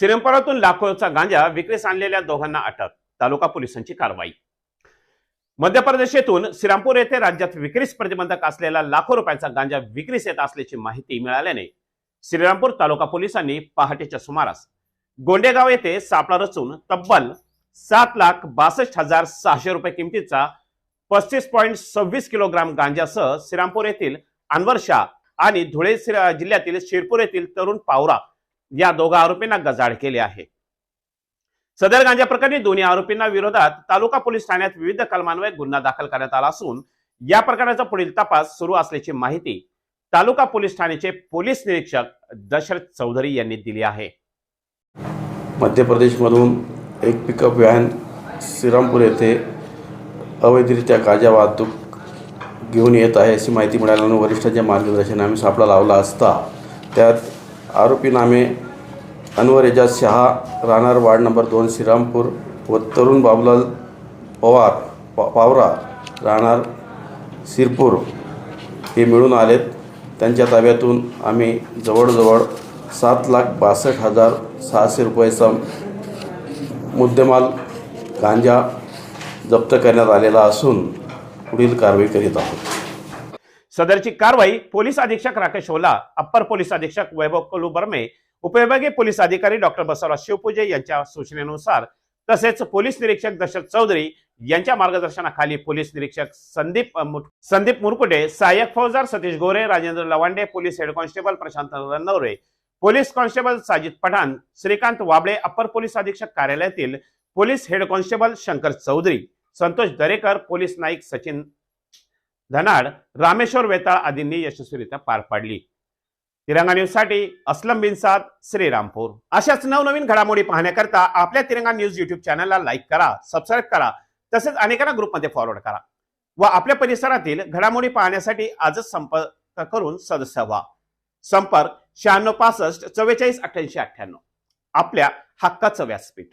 श्रीरामपुरातून लाखोचा गांजा विक्रीस आणलेल्या दोघांना अटक तालुका पोलिसांची कारवाई. मध्य प्रदेशातून श्रीरामपूर येथे राज्यात विक्रीस प्रतिबंधक असलेला लाखो रुपयांचा गांजा विक्रीस येत असल्याची माहिती मिळाल्याने श्रीरामपूर तालुका पोलिसांनी पहाटेच्या सुमारास गोंडेगाव येथे सापळा रचून तब्बल सात लाख बासष्ट हजार सहाशे रुपये किमतीचा पस्तीस पॉईंट सव्वीस किलोग्राम गांजासह श्रीरामपूर येथील अनवर शाह आणि धुळे जिल्ह्यातील शिरपूर येथील तरुण पावरा या दोघा आरोपींना गजाड केले आहे. सदर गांजा प्रकरणी दोन्ही आरोपींना विरोधात तालुका पोलीस ठाण्यात विविध कलमान्वये गुन्हा दाखल करण्यात आला असून या प्रकरणाचा पुढील तपास सुरू असल्याची माहिती तालुका पोलीस ठाण्याचे पोलीस निरीक्षक दशरथ चौधरी यांनी दिली आहे. मध्य प्रदेशमधून एक पिकअप व्हॅन श्रीरामपूर येथे अवैधरित्या गांजा वाहतूक घेऊन येत आहे अशी माहिती मिळाल्यानं वरिष्ठांच्या मार्गदर्शनाने आम्ही सापळा लावला असता त्यात आरोपी नामे अनवर एजाज शहा राहणार वार्ड नंबर दोन श्रीरामपूर व तरुण बाबुलाल पवार पा पावरा राहणार शिरपूर हे मिळून आलेत. त्यांच्या ताब्यातून आम्ही जवळजवळ सात लाख बासष्ट हजार सहाशे रुपयाचा मुद्देमाल गांजा जप्त करण्यात आलेला असून पुढील कारवाई करीत आहोत. सदरची कारवाई पोलीस अधीक्षक राकेश ओला अप्पर पोलीस अधीक्षक वैभव कलू बर्मे उपविभागीय पोलीस अधिकारी डॉक्टर बसवराज शिवपूजे यांच्या सूचनेनुसार तसेच पोलीस निरीक्षक दशरथ चौधरी यांच्या मार्गदर्शनाखाली पोलीस निरीक्षक संदीप संदीप मुरकुटे सहाय्यक फौजदार Satish Gore Rajendra Lawande police head constable Prashant Ranaware police constable Sajid Pathan Shrikant Wable upper police अधीक्षक कार्यालयातील police head constable Shankar Chaudhari Santosh Darekar police Naik Sachin Dhanad Rameshwar Vetal आदींनी यशस्वीरित्या पार पाडली. तिरंगा न्यूजसाठी असलम बिनसाद श्रीरामपूर. अशाच नवनवीन घडामोडी पाहण्याकरता आपल्या तिरंगा न्यूज युट्यूब चॅनलला लाईक करा सबस्क्राईब करा तसेच अनेकांना ग्रुपमध्ये फॉरवर्ड करा व आपल्या परिसरातील घडामोडी पाहण्यासाठी आजच संपर्क करून सदस्य व्हा. संपर्क शहाण्णव पासष्ट चव्वेचाळीस अठ्ठ्याऐंशी अठ्ठ्याण्णव. आपल्या हक्काचं व्यासपीठ.